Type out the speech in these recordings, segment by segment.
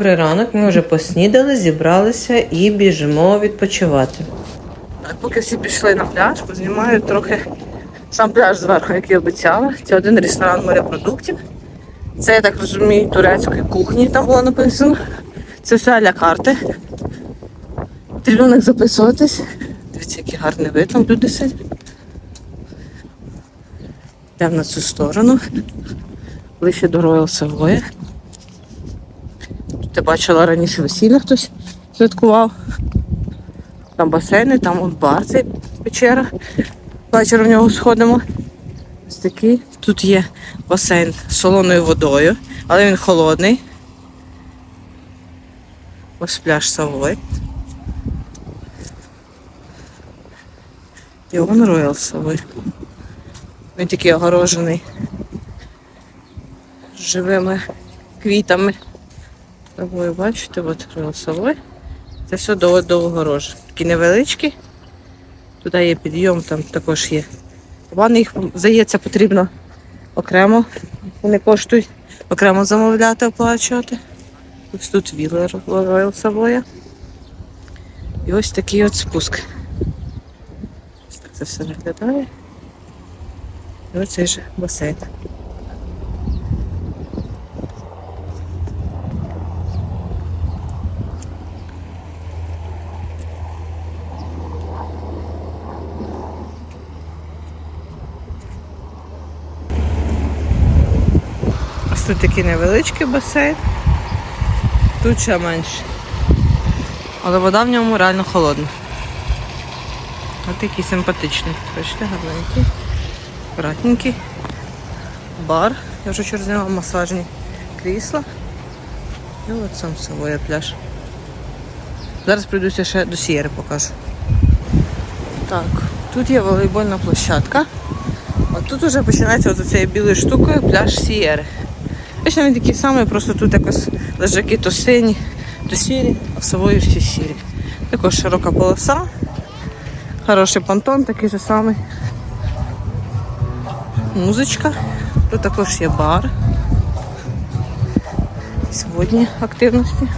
Добрий ранок, ми вже поснідали, зібралися і біжимо відпочивати. Поки всі пішли на пляж, познімаю трохи сам пляж зверху, як і обіцяла. Це один ресторан морепродуктів. Це, я так розумію, турецької кухні там було написано. Це все аля карти. Потрібно записуватись. Дивіться, який гарний вид там люди сидять. Йдемо на цю сторону. Ближче до Royal Savoy. Я бачила раніше весілля хтось святкував. Там басейни, там от бар цей печера. Ввечері в нього сходимо. Ось такий. Тут є басейн з солоною водою, але він холодний. Ось пляж Савой. І вон Роял Савой. Він такий огорожений живими квітами. Тобою бачите, от Роял Це все до, до огорожі. Такі невеличкі. Туди є підйом, там також є. Ванни їх, здається, потрібно окремо. Вони коштують окремо замовляти, оплачувати. Ось тут віла Royal Savoy. І ось такий от спуск. Ось так це все виглядає. І оцей же басейн. Тут такий невеличкий басейн. Тут ще менше. Але вода в ньому реально холодна. Ось такий симпатичний. Бачите, гарненький. Акуратненький. Бар. Я вже вчора зняла масажні крісла. І от сам собою пляж. Зараз прийдуся ще до Сієри покажу. Так, тут є волейбольна площадка. А тут вже починається цією білою штукою пляж Сієри. Точно він такий самий, просто тут якось лежаки то сині, то сірі, а собою всі сірі. Також широка полоса, хороший понтон, такий же самий. Музичка. Тут також є бар. Сьогодні активності.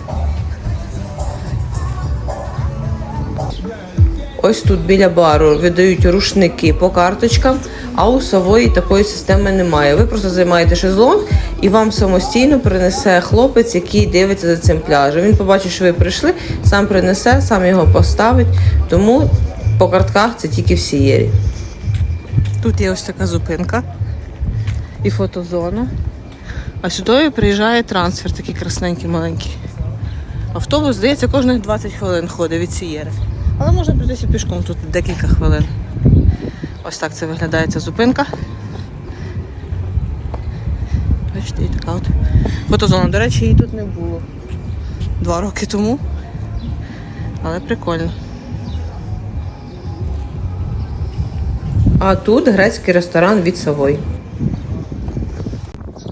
Ось тут біля бару видають рушники по карточкам, а у сової такої системи немає. Ви просто займаєте шезлонг і вам самостійно принесе хлопець, який дивиться за цим пляжем. Він побачить, що ви прийшли, сам принесе, сам його поставить. Тому по картках це тільки в сієрі. Тут є ось така зупинка і фотозона. А сюди приїжджає трансфер, такий красненький, маленький. Автобус, здається, кожних 20 хвилин ходить від Сієри. Але можна пройтися пішком тут декілька хвилин. Ось так це виглядає ця зупинка. Бачите, і така от фотозона. До речі, її тут не було два роки тому. Але прикольно. А тут грецький ресторан від Савой.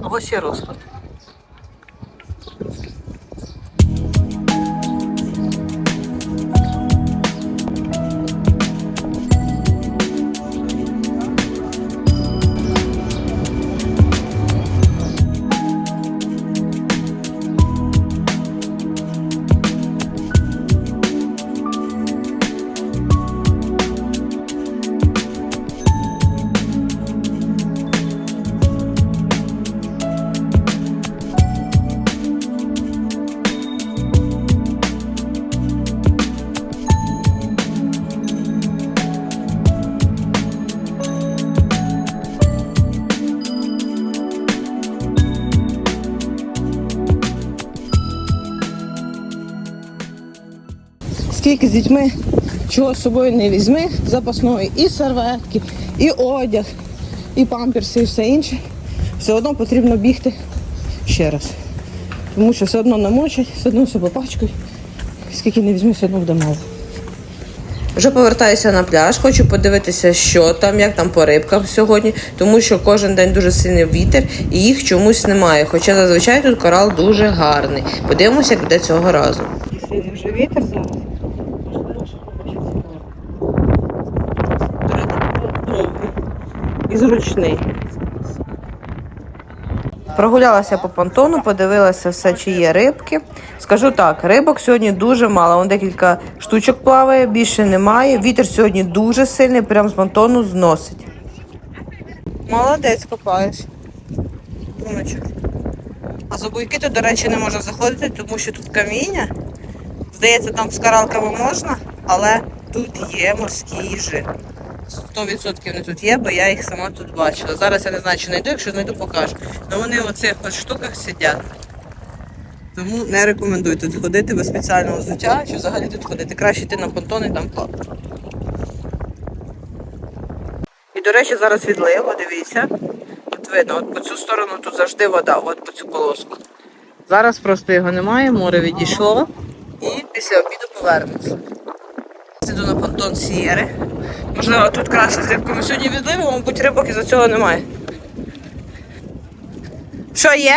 Ось є розклад. Скільки з дітьми чого з собою не візьми, запасної і серветки, і одяг, і памперси, і все інше. Все одно потрібно бігти ще раз. Тому що все одно намочать, все одно все попачкають. Скільки не візьму, все одно буде мало. Вже повертаюся на пляж, хочу подивитися, що там, як там по рибкам сьогодні, тому що кожен день дуже сильний вітер і їх чомусь немає. Хоча зазвичай тут корал дуже гарний. Подивимося, як буде цього разу. Сильний вже вітер зараз. І зручний. Прогулялася по понтону, подивилася все, чи є рибки. Скажу так, рибок сьогодні дуже мало. Вон декілька штучок плаває, більше немає. Вітер сьогодні дуже сильний, прям з понтону зносить. Молодець копаєш. Кумочок. А за буйки тут, до речі, не можна заходити, тому що тут каміння. Здається, там з каралками можна, але тут є морські їжі. 100% вони тут є, бо я їх сама тут бачила. Зараз я не знаю, чи знайду, якщо знайду, покажу. Ну вони в оцих штуках сидять. Тому не рекомендую тут ходити без спеціального взуття, чи взагалі тут ходити. Краще йти на понтон і там плавати. І, до речі, зараз відлив, дивіться. Тут видно, от по цю сторону тут завжди вода, от по цю полоску. Зараз просто його немає, море відійшло і після обіду повернеться. Понтон Сієри. Можливо, тут краще з рибками сьогодні відливо, мабуть, рибок із-за цього немає. Що є?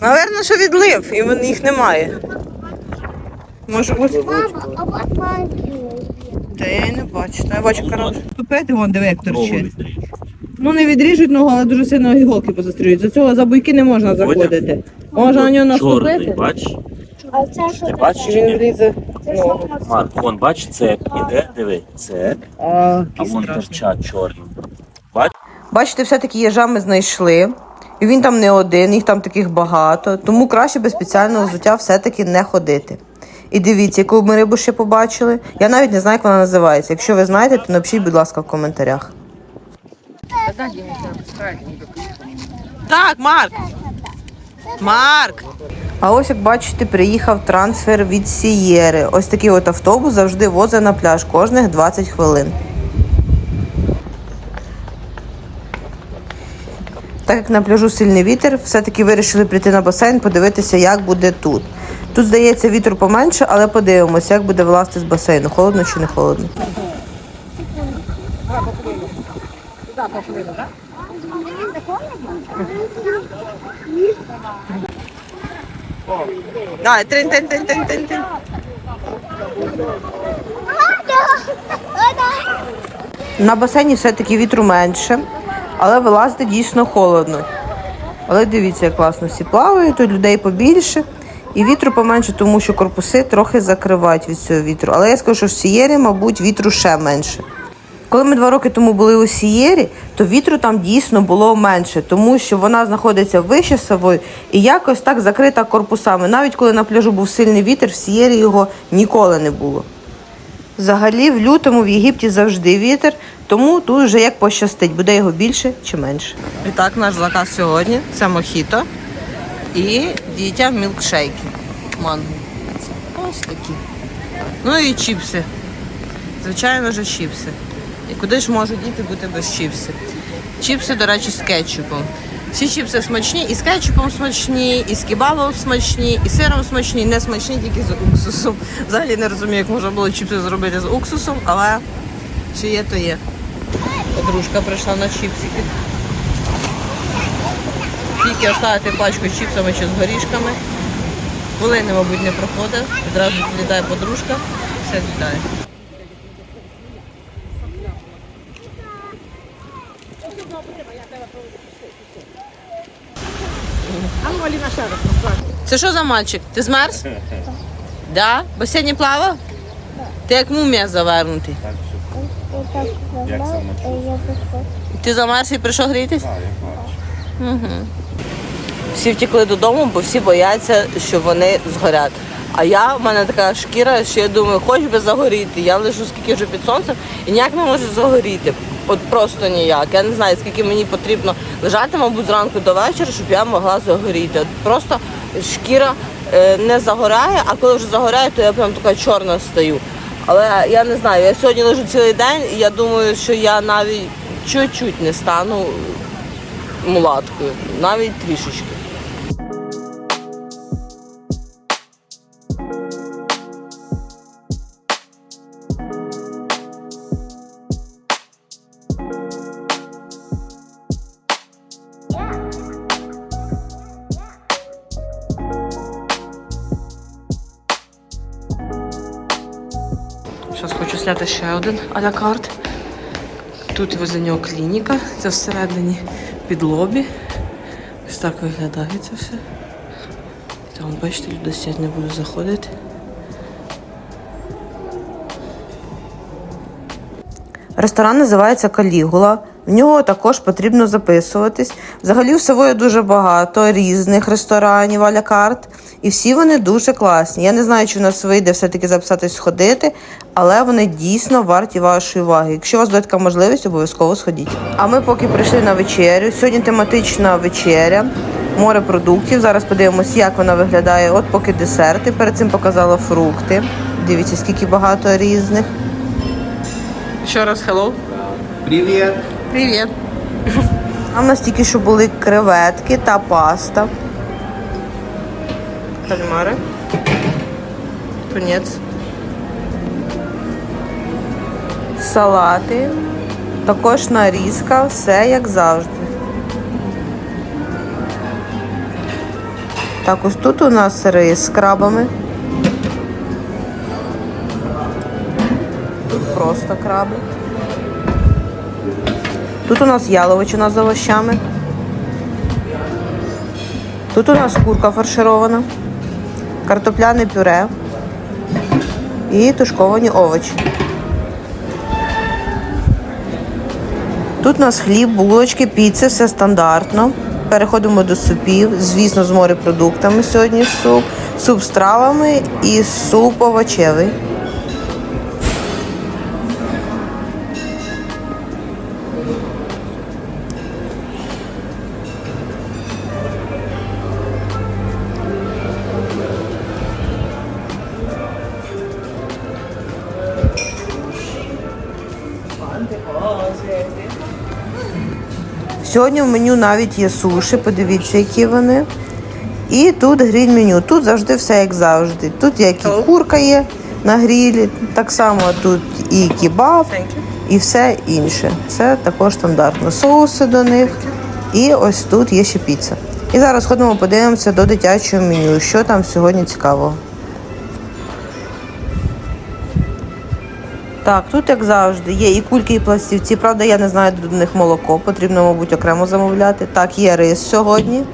Наверно, що відлив, і їх немає. Може бути. Мама, а вот маленький Та я і не бачу. Та я бачу коротше. Тупити, вон диви, як торчить. Ну не відріжуть ногу, але дуже сильно іголки позастрюють. За цього за буйки не можна заходити. Можна на нього Чорний, наступити. бач? А це що Ти бачиш? Він влізе Марк, вон, бач, цеп іде, диви, цеп, А, а вон торчать чорні. Бач? Бачите, все-таки їжа ми знайшли. І він там не один, їх там таких багато. Тому краще без спеціального взуття все-таки не ходити. І дивіться, яку ми рибу ще побачили. Я навіть не знаю, як вона називається. Якщо ви знаєте, то напишіть, будь ласка, в коментарях. Так, Марк. Марк. А ось як бачите, приїхав трансфер від Сієри. Ось такий от автобус завжди возить на пляж кожних 20 хвилин. Так як на пляжу сильний вітер, все-таки вирішили прийти на басейн, подивитися, як буде тут. Тут, здається, вітру поменше, але подивимося, як буде вилазити з басейну, холодно чи не холодно. Давай, трин трин трин трин трин трин На басейні все-таки вітру менше, але вилазити дійсно холодно. Але дивіться, як класно всі плавають, тут людей побільше. І вітру поменше, тому що корпуси трохи закривають від цього вітру. Але я скажу, що в Сієрі, мабуть, вітру ще менше. Коли ми два роки тому були у Сієрі, то вітру там дійсно було менше, тому що вона знаходиться вище Савою і якось так закрита корпусами. Навіть коли на пляжу був сильний вітер, в Сієрі його ніколи не було. Взагалі, в лютому в Єгипті завжди вітер, тому тут вже як пощастить, буде його більше чи менше. І так, наш заказ сьогодні це мохіто і дітям мілкшейки. Манго. Ось такі. Ну і чіпси. Звичайно ж, чіпси. І куди ж можуть діти бути без чіпсів? Чіпси, до речі, з кетчупом. Всі чіпси смачні, і з кетчупом смачні, і з кебабом смачні, і сиром смачні, не смачні тільки з уксусом. Взагалі не розумію, як можна було чіпси зробити з уксусом, але що є, то є. Подружка прийшла на чіпсики. Тільки оставити пачку з чіпсами чи з горішками. Хвилини, мабуть, не проходить. Одразу підлітає подружка, все злітає. Це що за мальчик? Ти змерз? Да? Басейні плавав? Ти як мумія завернутий. Ти замерз і прийшов грітись? Угу. Всі втекли додому, бо всі бояться, що вони згорять. А я, в мене така шкіра, що я думаю, хоч би загоріти. Я лежу скільки вже під сонцем і ніяк не можу загоріти. От просто ніяк. Я не знаю, скільки мені потрібно лежати, мабуть, зранку до вечора, щоб я могла загоріти. От просто шкіра е, не загорає, а коли вже загоряє, то я прям така чорна стаю. Але я не знаю, я сьогодні лежу цілий день, і я думаю, що я навіть чуть-чуть не стану мулаткою, навіть трішечки. Зняти ще один а-ля карт. Тут возле нього клініка, це всередині під лобі. Ось так виглядає це все. Там, бачите, люди сидять, не буду заходити. Ресторан називається Калігула. В нього також потрібно записуватись. Взагалі в Савої дуже багато різних ресторанів а-ля карт. І всі вони дуже класні. Я не знаю, чи в нас вийде все-таки записатись сходити, але вони дійсно варті вашої уваги. Якщо у вас буде така можливість, обов'язково сходіть. А ми поки прийшли на вечерю. Сьогодні тематична вечеря, море продуктів. Зараз подивимось, як вона виглядає. От поки десерти. Перед цим показала фрукти. Дивіться, скільки багато різних. Ще раз hello. Привет. Привіт. А в нас тільки що були креветки та паста. Кальмари. Тунець. Салати. Також нарізка, все як завжди. Так, ось тут у нас рис з крабами. Тут просто краби. Тут у нас яловичина з овощами. Тут у нас курка фарширована, картопляне пюре і тушковані овочі. Тут у нас хліб, булочки, піци, все стандартно. Переходимо до супів. Звісно, з морепродуктами сьогодні суп, суп з травами і суп овочевий. Сьогодні в меню навіть є суші, подивіться, які вони. І тут гриль меню. Тут завжди все як завжди. Тут як і курка є на грілі, так само тут і кебаб, і все інше. Це також стандартно. Соуси до них. І ось тут є ще піца. І зараз ходимо, подивимося до дитячого меню, що там сьогодні цікавого. Так, тут, як завжди, є і кульки, і пластівці. Правда, я не знаю, до них молоко, потрібно, мабуть, окремо замовляти. Так, є рис сьогодні.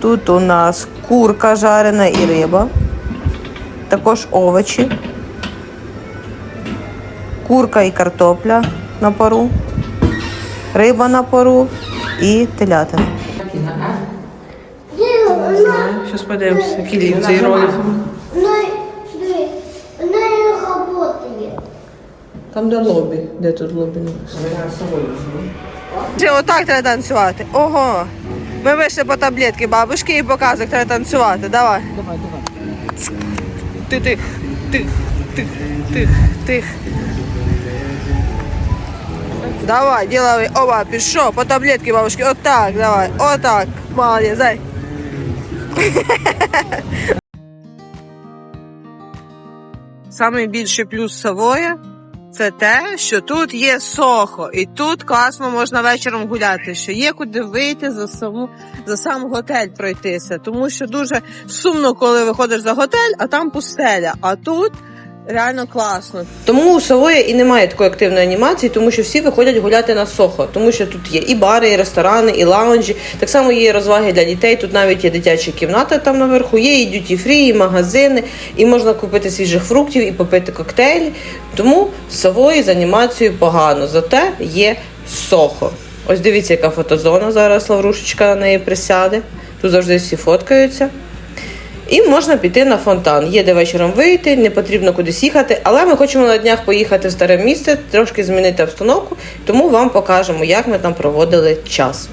Тут у нас курка жарена і риба. Також овочі. Курка і картопля на пару. Риба на пару і телятина. Зараз подивимося, які лінзи і ролики. Там де лобі. Де тут лобі Чи отак треба танцювати? Ого. Ми вийшли по таблетки бабушки і показують, як треба танцювати. Давай. Давай, давай. Ти тих, тих, тих, тих, тих. Давай, делай. Оба, пішов по таблетки бабушки. Отак, давай. Отак. Молодець, дай. Самий більший плюс Савоя це те, що тут є сохо, і тут класно можна вечором гуляти. Що є куди вийти за саму за сам готель пройтися. Тому що дуже сумно, коли виходиш за готель, а там пустеля. А тут реально класно. Тому у Савої і немає такої активної анімації, тому що всі виходять гуляти на сохо, тому що тут є і бари, і ресторани, і лаунжі. Так само є розваги для дітей. Тут навіть є дитяча кімната там наверху, є і дюті фрі, і магазини, і можна купити свіжих фруктів і попити коктейлі. Тому Савої з анімацією погано, зате є сохо. Ось дивіться, яка фотозона зараз Лаврушечка на неї присяде. Тут завжди всі фоткаються. І можна піти на фонтан. Є де вечором вийти, не потрібно кудись їхати, але ми хочемо на днях поїхати в старе місце, трошки змінити обстановку, тому вам покажемо, як ми там проводили час.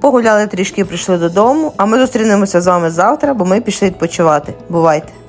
Погуляли трішки, прийшли додому, а ми зустрінемося з вами завтра, бо ми пішли відпочивати. Бувайте!